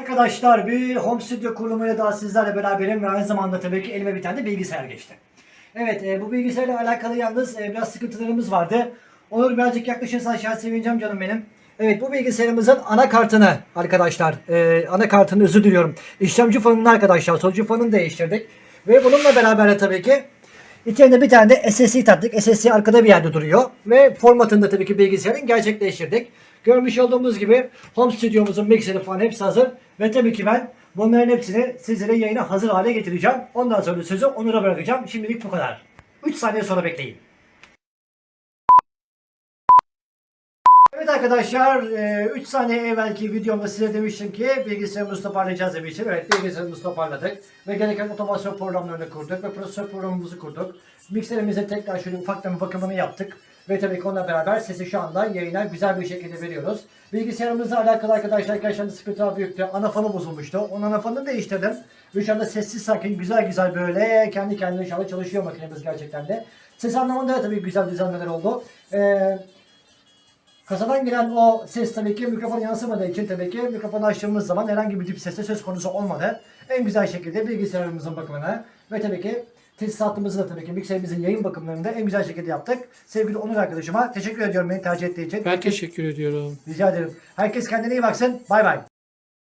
Arkadaşlar bir home studio kurulumuyla daha sizlerle beraberim ve aynı zamanda tabii ki elime bir tane de bilgisayar geçti. Evet e, bu bilgisayarla alakalı yalnız e, biraz sıkıntılarımız vardı. Onur birazcık yaklaşırsan şahit sevineceğim canım benim. Evet bu bilgisayarımızın anakartını arkadaşlar e, anakartını özür diliyorum. İşlemci fanını arkadaşlar solucu fanını değiştirdik. Ve bununla beraber de tabii ki İçeride bir tane de SSD taktık. SSD arkada bir yerde duruyor. Ve formatını da tabii ki bilgisayarın gerçekleştirdik. Görmüş olduğumuz gibi home stüdyomuzun mikseri falan hepsi hazır. Ve tabii ki ben bunların hepsini sizlere yayına hazır hale getireceğim. Ondan sonra sözü Onur'a bırakacağım. Şimdilik bu kadar. 3 saniye sonra bekleyin. Evet arkadaşlar 3 saniye evvelki videomda size demiştim ki bilgisayarımızı toparlayacağız demiştim. Evet bilgisayarımızı toparladık ve gereken otomasyon programlarını kurduk ve prosesör programımızı kurduk. Mikserimize tekrar şöyle ufaktan bir bakımını yaptık. Ve tabii ki onunla beraber sesi şu anda yayına güzel bir şekilde veriyoruz. Bilgisayarımızla alakalı arkadaşlar gerçekten sıkıntılar büyüktü. Ana fanı bozulmuştu. Onun ana fanını değiştirdim. Ve şu anda sessiz sakin güzel güzel böyle kendi kendine şu çalışıyor makinemiz gerçekten de. Ses anlamında da tabii güzel düzenlemeler oldu. Eee Kasadan gelen o ses tabii ki mikrofona yansımadığı için tabii ki mikrofonu açtığımız zaman herhangi bir dip sesle söz konusu olmadı. En güzel şekilde bilgisayarımızın bakımını ve tabii ki tesisatımızı da tabii ki mikserimizin yayın bakımlarını da en güzel şekilde yaptık. Sevgili Onur arkadaşıma teşekkür ediyorum beni tercih ettiği için. Ben teşekkür ediyorum. Rica ederim. Herkes kendine iyi baksın. Bay bay.